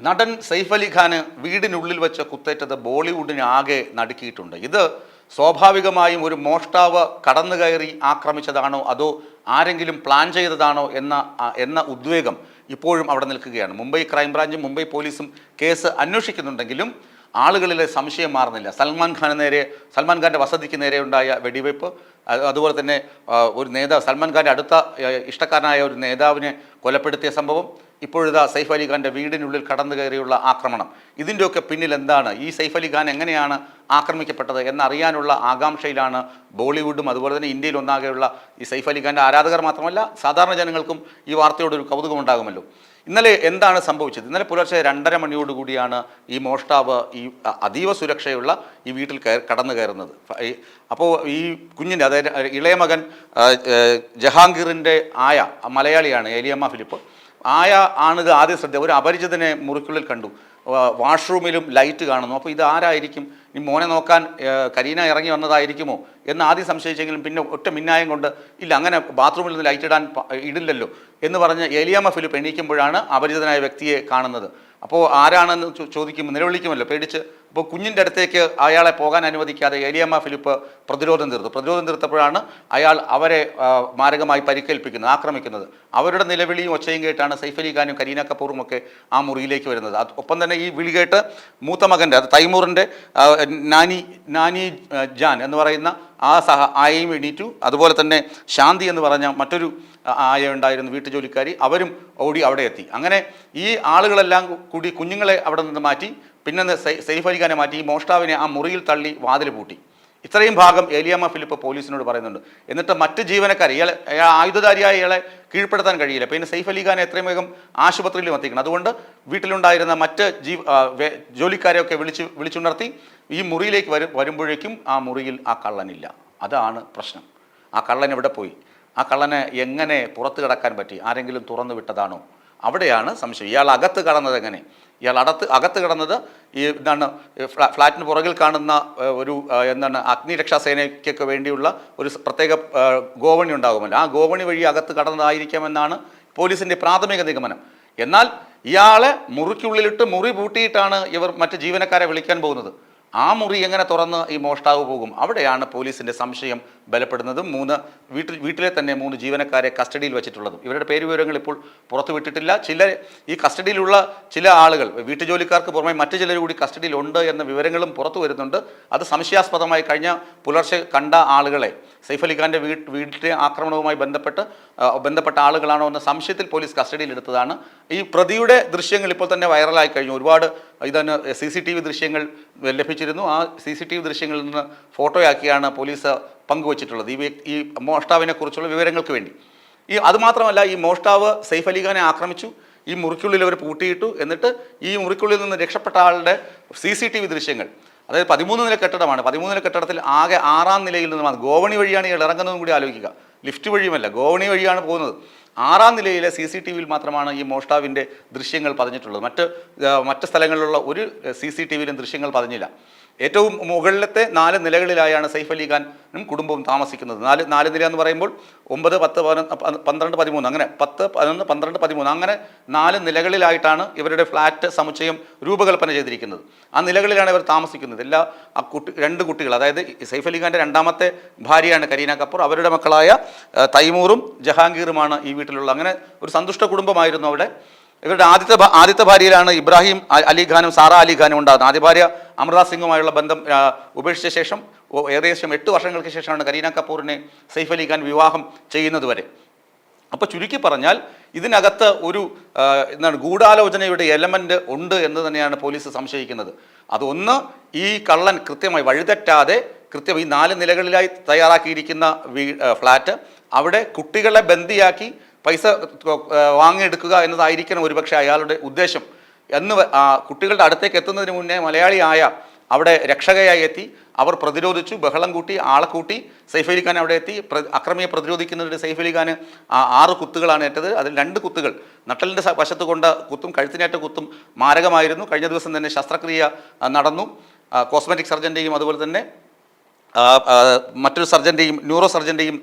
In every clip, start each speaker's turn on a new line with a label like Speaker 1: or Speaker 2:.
Speaker 1: നടൻ സൈഫ് അലി ഖാന് വീടിനുള്ളിൽ വെച്ച കുത്തേറ്റത് ബോളിവുഡിനെ ആകെ നടുക്കിയിട്ടുണ്ട്. ഇത് സ്വാഭാവികമായും ഒരു മോഷ്ടാവ് കടന്നു കയറി ആക്രമിച്ചതാണോ അതോ ആരെങ്കിലും പ്ലാൻ ചെയ്തതാണോ എന്ന എന്ന ഉദ്വേഗം ഇപ്പോഴും അവിടെ നിൽക്കുകയാണ്. മുംബൈ ക്രൈംബ്രാഞ്ചും മുംബൈ പോലീസും കേസ് അന്വേഷിക്കുന്നുണ്ടെങ്കിലും ആളുകളിലെ സംശയം മാറുന്നില്ല. സൽമാൻ ഖാന് നേരെ സൽമാൻ ഖാന്റെ വസതിക്ക് നേരെ ഉണ്ടായ വെടിവയ്പ് അതുപോലെ തന്നെ ഒരു നേതാവ് സൽമാൻ ഖാന്റെ അടുത്ത ഇഷ്ടക്കാരനായ ഒരു നേതാവിനെ കൊലപ്പെടുത്തിയ സംഭവം ഇപ്പോഴിതാ സൈഫ് അലി ഖാന്റെ വീടിനുള്ളിൽ കടന്നു കയറിയുള്ള ആക്രമണം. ഇതിന്റെയൊക്കെ പിന്നിൽ എന്താണ്? ഈ സൈഫ് അലി ഖാൻ എങ്ങനെയാണ് ആക്രമിക്കപ്പെട്ടത് എന്നറിയാനുള്ള ആകാംക്ഷയിലാണ് ബോളിവുഡും അതുപോലെ തന്നെ ഇന്ത്യയിൽ ഒന്നാകെയുള്ള ഈ സൈഫ് അലി ഖാന്റെ ആരാധകർ മാത്രമല്ല സാധാരണ ജനങ്ങൾക്കും ഈ വാർത്തയോട് ഒരു കൗതുകം ഉണ്ടാകുമല്ലോ. ഇന്നലെ എന്താണ് സംഭവിച്ചത്? ഇന്നലെ പുലർച്ചെ രണ്ടര മണിയോടുകൂടിയാണ് ഈ മോഷ്ടാവ് ഈ അതീവ സുരക്ഷയുള്ള ഈ വീട്ടിൽ കയ കടന്നു കയറുന്നത് അപ്പോൾ ഈ കുഞ്ഞിന്റെ അതായത് ഇളയ മകൻ ആ, ജഹാംഗീറിന്റെ ആയ മലയാളിയാണ് ഏലിയമ്മ ഫിലിപ്പ് ആയ ആണിത് ആദ്യം ശ്രദ്ധ. ഒരു അപരിചിതനെ മുറിക്കുള്ളിൽ കണ്ടു. വാഷ്റൂമിലും ലൈറ്റ് കാണുന്നു. അപ്പോൾ ഇത് ആരായിരിക്കും? ഈ മോനെ നോക്കാൻ കരീന ഇറങ്ങി വന്നതായിരിക്കുമോ? എന്ന് ആദ്യം സംശയിച്ചെങ്കിലും പിന്നെ ഒറ്റ മിന്നായം കൊണ്ട് ഇല്ല അങ്ങനെ ബാത്റൂമിൽ നിന്ന് ലൈറ്റ് ഇടാൻ ഇടില്ലല്ലോ എന്ന് പറഞ്ഞ് ഏലിയാമ്മ ഫിലിപ്പ് എണീക്കുമ്പോഴാണ് അപരിചിതനായ വ്യക്തിയെ കാണുന്നത്. അപ്പോൾ ആരാണെന്ന് ചോദിക്കും നിലവിളിക്കുമല്ലോ. പേടിച്ച് അപ്പോൾ കുഞ്ഞിന്റെ അടുത്തേക്ക് അയാളെ പോകാൻ അനുവദിക്കാതെ ഏലിയമ്മ ഫിലിപ്പ് പ്രതിരോധം തീർത്തു. പ്രതിരോധം തീർത്തപ്പോഴാണ് അയാൾ അവരെ മാരകമായി പരിക്കേൽപ്പിക്കുന്നത് ആക്രമിക്കുന്നത്. അവരുടെ നിലവിളിയും ഒച്ചയും കേട്ടാണ് സൈഫ് അലി ഖാനും കരീന കപൂറും ഒക്കെ ആ മുറിയിലേക്ക് വരുന്നത്. ഒപ്പം തന്നെ ഈ വിളി കേട്ട് മൂത്ത മകന്റെ അത് തൈമൂറിന്റെ നാനി നാനി ജാൻ എന്ന് പറയുന്ന ആ സഹ ആയയും എണീറ്റു. അതുപോലെ തന്നെ ശാന്തി എന്ന് പറഞ്ഞ മറ്റൊരു ആയ ഉണ്ടായിരുന്നു വീട്ടുജോലിക്കാരി അവരും ഓടി അവിടെ എത്തി. അങ്ങനെ ഈ ആളുകളെല്ലാം കൂടി കുഞ്ഞുങ്ങളെ അവിടെ നിന്ന് മാറ്റി പിന്നെ സൈഫ് അലിഖാനെ മാറ്റി മോഷ്ടാവിനെ ആ മുറിയിൽ തള്ളി വാതിൽ പൂട്ടി. ഇത്രയും ഭാഗം ഏലിയാമ്മ ഫിലിപ്പ് പോലീസിനോട് പറയുന്നുണ്ട്. എന്നിട്ട് മറ്റ് ജീവനക്കാർ ഇയാളെ ആയുധധാരിയായ ഇയാളെ കീഴ്പ്പെടുത്താൻ കഴിയില്ല. പിന്നെ സൈഫ് അലി ഖാനെ എത്രയും വേഗം ആശുപത്രിയിലും എത്തിക്കണം. അതുകൊണ്ട് വീട്ടിലുണ്ടായിരുന്ന മറ്റ് ജീവ ജോലിക്കാരെയൊക്കെ വിളിച്ച് വിളിച്ചുണർത്തി ഈ മുറിയിലേക്ക് വരും വരുമ്പോഴേക്കും ആ മുറിയിൽ ആ കള്ളനില്ല. അതാണ് പ്രശ്നം. ആ കള്ളൻ എവിടെ പോയി? ആ കള്ളനെ എങ്ങനെ പുറത്ത് കിടക്കാൻ പറ്റി? ആരെങ്കിലും തുറന്നു വിട്ടതാണോ? അവിടെയാണ് സംശയം. ഇയാൾ അകത്ത് കടന്നത് എങ്ങനെ? ഇയാൾ അടത്ത് അകത്ത് കടന്നത് ഈ എന്താണ് ഫ്ലാ- ഫ്ലാറ്റിന് പുറകിൽ കാണുന്ന ഒരു എന്താണ് അഗ്നിരക്ഷാ സേനയ്ക്കൊക്കെ വേണ്ടിയുള്ള ഒരു പ്രത്യേക ഗോവണി ഉണ്ടാകുമല്ലോ. ആ ഗോവണി വഴി അകത്ത് കടന്നതായിരിക്കാമെന്നാണ് പോലീസിന്റെ പ്രാഥമിക നിഗമനം. എന്നാൽ ഇയാളെ മുറിക്കുള്ളിലിട്ട് മുറി പൂട്ടിയിട്ടാണ് ഇവർ മറ്റ് ജീവനക്കാരെ വിളിക്കാൻ പോകുന്നത്. ആ മുറി എങ്ങനെ തുറന്ന് ഈ മോഷ്ടാവ് പോകും? അവിടെയാണ് പോലീസിന്റെ സംശയം ബലപ്പെടുന്നതും മൂന്ന് വീട്ടിൽ വീട്ടിലെ തന്നെ മൂന്ന് ജീവനക്കാരെ കസ്റ്റഡിയിൽ വെച്ചിട്ടുള്ളതും. ഇവരുടെ പേര് വിവരങ്ങൾ ഇപ്പോൾ പുറത്തു വിട്ടിട്ടില്ല. ചില ഈ കസ്റ്റഡിയിലുള്ള ചില ആളുകൾ വീട്ടുജോലിക്കാർക്ക് പുറമെ മറ്റു ചിലർ കൂടി കസ്റ്റഡിയിലുണ്ട് എന്ന വിവരങ്ങളും പുറത്തു വരുന്നുണ്ട്. അത് സംശയാസ്പദമായി കഴിഞ്ഞ പുലർച്ചെ കണ്ട ആളുകളെ സൈഫ് അലിഖാന്റെ വീട്ട് വീട്ടിലെ ആക്രമണവുമായി ബന്ധപ്പെട്ട് ബന്ധപ്പെട്ട ആളുകളാണോ എന്ന സംശയത്തിൽ പോലീസ് കസ്റ്റഡിയിൽ എടുത്തതാണ്. ഈ പ്രതിയുടെ ദൃശ്യങ്ങൾ ഇപ്പോൾ തന്നെ വൈറലായി കഴിഞ്ഞു. ഒരുപാട് ഇതന്നെ സി സി ടി വി ദൃശ്യങ്ങൾ ലഭിച്ചിരുന്നു. ആ സി സി ടി വി ദൃശ്യങ്ങളിൽ നിന്ന് ഫോട്ടോയാക്കിയാണ് പോലീസ് പങ്കുവച്ചിട്ടുള്ളത്. ഈ ഈ മോഷ്ടാവിനെ കുറിച്ചുള്ള വിവരങ്ങൾക്ക് വേണ്ടി. ഈ അതുമാത്രമല്ല ഈ മോഷ്ടാവ് സൈഫ് അലിഖാനെ ആക്രമിച്ചു. ഈ മുറിക്കുള്ളിൽ അവർ പൂട്ടിയിട്ടു. എന്നിട്ട് ഈ മുറിക്കുള്ളിൽ നിന്ന് രക്ഷപ്പെട്ട ആളുടെ സി സി ടി വി ദൃശ്യങ്ങൾ. അതായത് പതിമൂന്ന് നില കെട്ടിടമാണ്. പതിമൂന്ന് നില കെട്ടിടത്തിൽ ആകെ ആറാം നിലയിൽ നിന്ന് ഗോവണി വഴിയാണ് ഇയാൾ ഇറങ്ങുന്നതും കൂടി ആലോചിക്കുക. ലിഫ്റ്റ് വഴിയുമല്ല. ഗോവണി വഴിയാണ് പോകുന്നത്. ആറാം നിലയിലെ സി സി ടി വിയിൽ മാത്രമാണ് ഈ മോഷ്ടാവിന്റെ ദൃശ്യങ്ങൾ പതിഞ്ഞിട്ടുള്ളത്. മറ്റ് മറ്റ് സ്ഥലങ്ങളിലുള്ള ഒരു സി സി ടി വിയിലും ദൃശ്യങ്ങൾ പതിഞ്ഞില്ല. ഏറ്റവും മുകളിലത്തെ നാല് നിലകളിലായാണ് സൈഫ് അലി ഖാനും കുടുംബവും താമസിക്കുന്നത്. നാല് നാല് നില എന്ന് പറയുമ്പോൾ ഒമ്പത് പത്ത് പന്ത്രണ്ട് പതിമൂന്ന് അങ്ങനെ പത്ത് പതിനൊന്ന് പന്ത്രണ്ട് പതിമൂന്ന് അങ്ങനെ നാല് നിലകളിലായിട്ടാണ് ഇവരുടെ ഫ്ലാറ്റ് സമുച്ചയം രൂപകൽപ്പന ചെയ്തിരിക്കുന്നത്. ആ നിലകളിലാണ് ഇവർ താമസിക്കുന്നത്. എല്ലാ ആ കുട്ടി രണ്ട് കുട്ടികൾ അതായത് സൈഫ് അലി ഖാന്റെ രണ്ടാമത്തെ ഭാര്യയാണ് കരീന കപൂർ. അവരുടെ മക്കളായ തൈമൂറും ജഹാംഗീറുമാണ് ഈ വീട്ടിലുള്ള. അങ്ങനെ ഒരു സന്തുഷ്ട കുടുംബമായിരുന്നു അവിടെ. ഇവരുടെ ആദ്യത്തെ ആദ്യത്തെ ഭാര്യയിലാണ് ഇബ്രാഹിം അലിഖാനും അലി ഖാനും സാറ അലി ഖാനും ഉണ്ടാകുന്നത്. ആദ്യ ഭാര്യ അമൃത സിംഗുമായുള്ള ബന്ധം ഉപേക്ഷിച്ച ശേഷം ഏകദേശം എട്ട് വർഷങ്ങൾക്ക് ശേഷമാണ് കരീന കപൂറിനെ സൈഫ് അലി ഖാൻ വിവാഹം ചെയ്യുന്നത് വരെ. അപ്പോൾ ചുരുക്കി പറഞ്ഞാൽ ഇതിനകത്ത് ഒരു എന്താണ് ഗൂഢാലോചനയുടെ എലമെന്റ് ഉണ്ട് എന്ന് തന്നെയാണ് പോലീസ് സംശയിക്കുന്നത്. അതൊന്ന് ഈ കള്ളൻ കൃത്യമായി വഴിതെറ്റാതെ കൃത്യം ഈ നാല് നിലകളിലായി തയ്യാറാക്കിയിരിക്കുന്ന വീ ഫ്ലാറ്റ് അവിടെ കുട്ടികളെ ബന്ദിയാക്കി പൈസ വാങ്ങിയെടുക്കുക എന്നതായിരിക്കണം ഒരുപക്ഷെ അയാളുടെ ഉദ്ദേശം. എന്ന് കുട്ടികളുടെ അടുത്തേക്ക് എത്തുന്നതിന് മുന്നേ മലയാളിയായ അവിടെ രക്ഷകയായി എത്തി. അവർ പ്രതിരോധിച്ചു. ബഹളം കൂട്ടി ആളെ കൂട്ടി സൈഫ് അലി ഖാൻ അവിടെ എത്തി. അക്രമിയെ പ്രതിരോധിക്കുന്നതിന് സൈഫ് അലി ഖാൻ ആറ് കുത്തുകളാണ് ഏറ്റത്. അതിൽ രണ്ട് കുത്തുകൾ നട്ടലിന്റെ വശത്ത് കൊണ്ട കുത്തും കഴുത്തിനേറ്റ കുത്തും മാരകമായിരുന്നു. കഴിഞ്ഞ ദിവസം തന്നെ ശസ്ത്രക്രിയ നടന്നു. കോസ്മെറ്റിക് സർജന്റെയും അതുപോലെ തന്നെ മറ്റൊരു സർജന്റെയും ന്യൂറോ സർജന്റെയും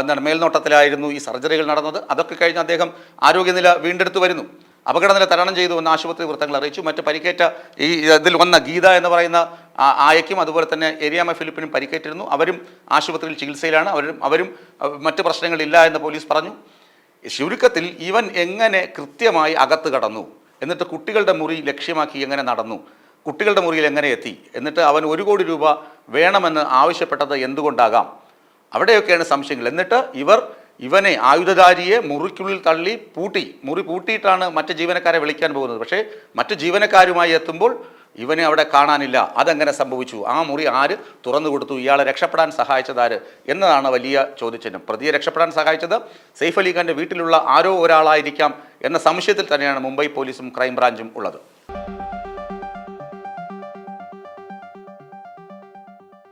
Speaker 1: എന്താണ് മേൽനോട്ടത്തിലായിരുന്നു ഈ സർജറികൾ നടന്നത്. അതൊക്കെ കഴിഞ്ഞ് അദ്ദേഹം ആരോഗ്യനില വീണ്ടെടുത്തു വരുന്നു. അപകടനില തരണം ചെയ്തു എന്ന് ആശുപത്രി വൃത്തങ്ങൾ അറിയിച്ചു. മറ്റ് പരിക്കേറ്റ ഈ ഇതിൽ വന്ന ഗീത എന്ന് പറയുന്ന ആയക്കും അതുപോലെ തന്നെ എരിയാമ ഫിലിപ്പിനും പരിക്കേറ്റിരുന്നു. അവരും ആശുപത്രിയിൽ ചികിത്സയിലാണ്. അവരും അവരും മറ്റ് പ്രശ്നങ്ങളില്ല എന്ന് പോലീസ് പറഞ്ഞു. ചുരുക്കത്തിൽ ഇവൻ എങ്ങനെ കൃത്യമായി അകത്ത് കടന്നു? എന്നിട്ട് കുട്ടികളുടെ മുറി ലക്ഷ്യമാക്കി എങ്ങനെ നടന്നു? കുട്ടികളുടെ മുറിയിൽ എങ്ങനെ എത്തി? എന്നിട്ട് അവൻ ഒരു കോടി രൂപ വേണമെന്ന് ആവശ്യപ്പെട്ടത് എന്തുകൊണ്ടാകാം? അവിടെയൊക്കെയാണ് സംശയങ്ങൾ. എന്നിട്ട് ഇവർ ഇവനെ ആയുധധാരിയെ മുറിക്കുള്ളിൽ തള്ളി പൂട്ടി മുറി പൂട്ടിയിട്ടാണ് മറ്റ് ജീവനക്കാരെ വിളിക്കാൻ പോകുന്നത്. പക്ഷേ മറ്റ് ജീവനക്കാരുമായി എത്തുമ്പോൾ ഇവനെ അവിടെ കാണാനില്ല. അതെങ്ങനെ സംഭവിച്ചു? ആ മുറി ആര് തുറന്നു കൊടുത്തു? ഇയാളെ രക്ഷപ്പെടാൻ സഹായിച്ചത് ആര്? എന്നതാണ് വലിയ ചോദ്യചിഹ്നം. പ്രതിയെ രക്ഷപ്പെടാൻ സഹായിച്ചത് സെയ്ഫ് അലി ഖാന്റെ വീട്ടിലുള്ള ആരോ ഒരാളായിരിക്കാം എന്ന സംശയത്തിൽ തന്നെയാണ് മുംബൈ പോലീസും ക്രൈംബ്രാഞ്ചും ഉള്ളത്.